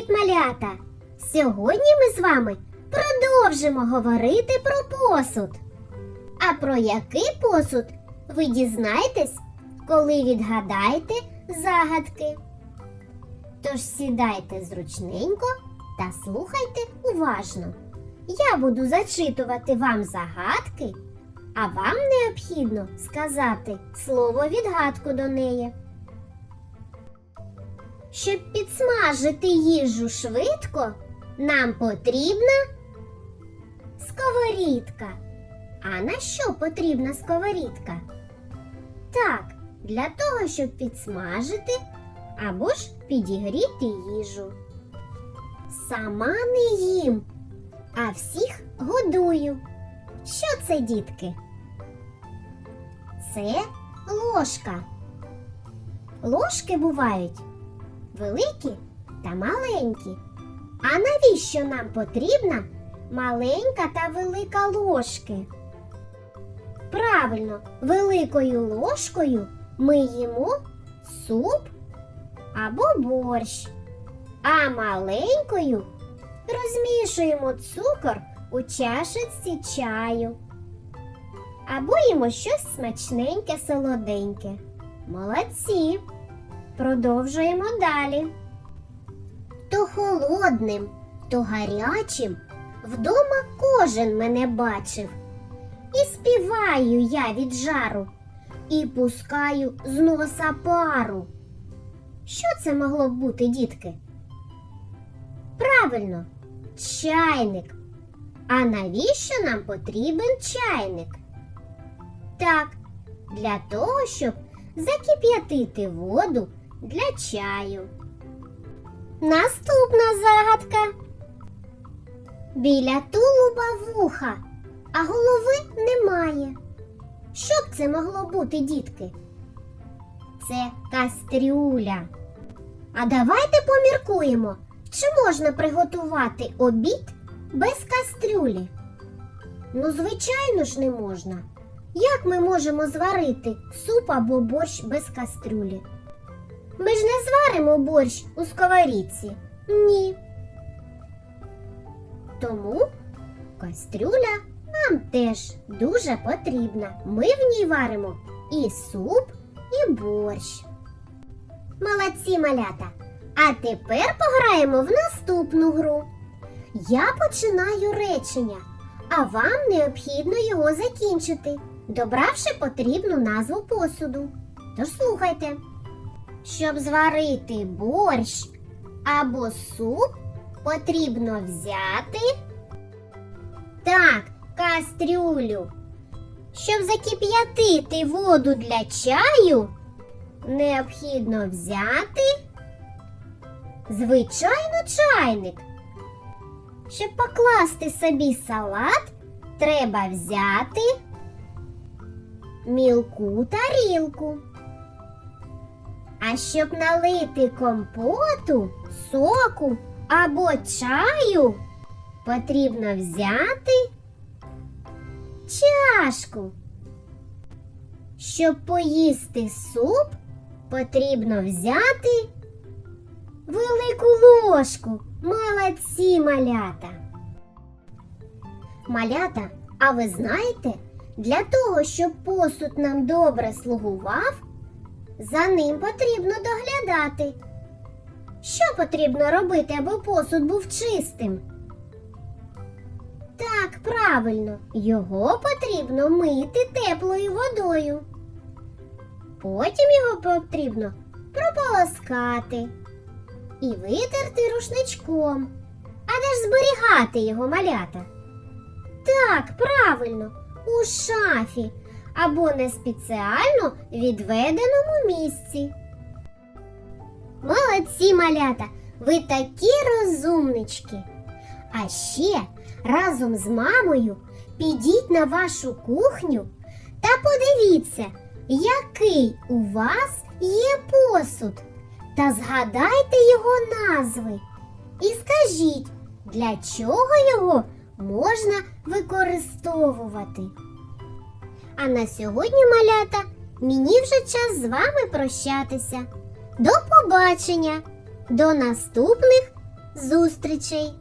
Привіт, малята! Сьогодні ми з вами продовжимо говорити про посуд. А про який посуд ви дізнаєтесь, коли відгадаєте загадки. Тож сідайте зручненько та слухайте уважно. Я буду зачитувати вам загадки, а вам необхідно сказати слово відгадку до неї. Щоб підсмажити їжу швидко, нам потрібна сковорідка. А на що потрібна сковорідка? Так, для того, щоб підсмажити або ж підігріти їжу. Сама не їм, а всіх годую. Що це, дітки? Це ложка. Ложки бувають великі та маленькі. А навіщо нам потрібна маленька та велика ложки? Правильно, великою ложкою ми їмо суп або борщ, а маленькою розмішуємо цукор у чашечці чаю. Або їмо щось смачненьке, солоденьке. Молодці! Продовжуємо далі. То холодним, то гарячим вдома кожен мене бачив. І співаю я від жару, і пускаю з носа пару. Що це могло б бути, дітки? Правильно, чайник. А навіщо нам потрібен чайник? Так, для того, щоб закип'ятити воду для чаю. Наступна загадка. Біля тулуба вуха, а голови немає. Що б це могло бути, дітки? Це кастрюля. А давайте поміркуємо, чи можна приготувати обід без кастрюлі? Ну, звичайно ж, не можна. Як ми можемо зварити суп або борщ без кастрюлі? Ми ж не зваримо борщ у сковорідці. Ні. Тому кастрюля нам теж дуже потрібна. Ми в ній варимо і суп, і борщ. Молодці малята. А тепер пограємо в наступну гру. Я починаю речення, а вам необхідно його закінчити, добравши потрібну назву посуду. Тож слухайте. Щоб зварити борщ або суп, потрібно взяти так, кастрюлю. Щоб закип'ятити воду для чаю, необхідно взяти звичайно чайник. Щоб покласти собі салат, треба взяти мілку тарілку. А щоб налити компоту, соку або чаю, потрібно взяти чашку. Щоб поїсти суп, потрібно взяти велику ложку. Молодці малята. Малята, а ви знаєте, для того, щоб посуд нам добре слугував, за ним потрібно доглядати. Що потрібно робити, аби посуд був чистим? Так, правильно, його потрібно мити теплою водою. Потім його потрібно прополоскати і витерти рушничком. А де ж зберігати його малята? Так, правильно, у шафі або на спеціально відведеному місці. Молодці малята, ви такі розумнички. А ще разом з мамою підіть на вашу кухню та подивіться, який у вас є посуд. Та згадайте його назви. І скажіть, для чого його можна використовувати. А на сьогодні, малята, мені вже час з вами прощатися. До побачення, до наступних зустрічей!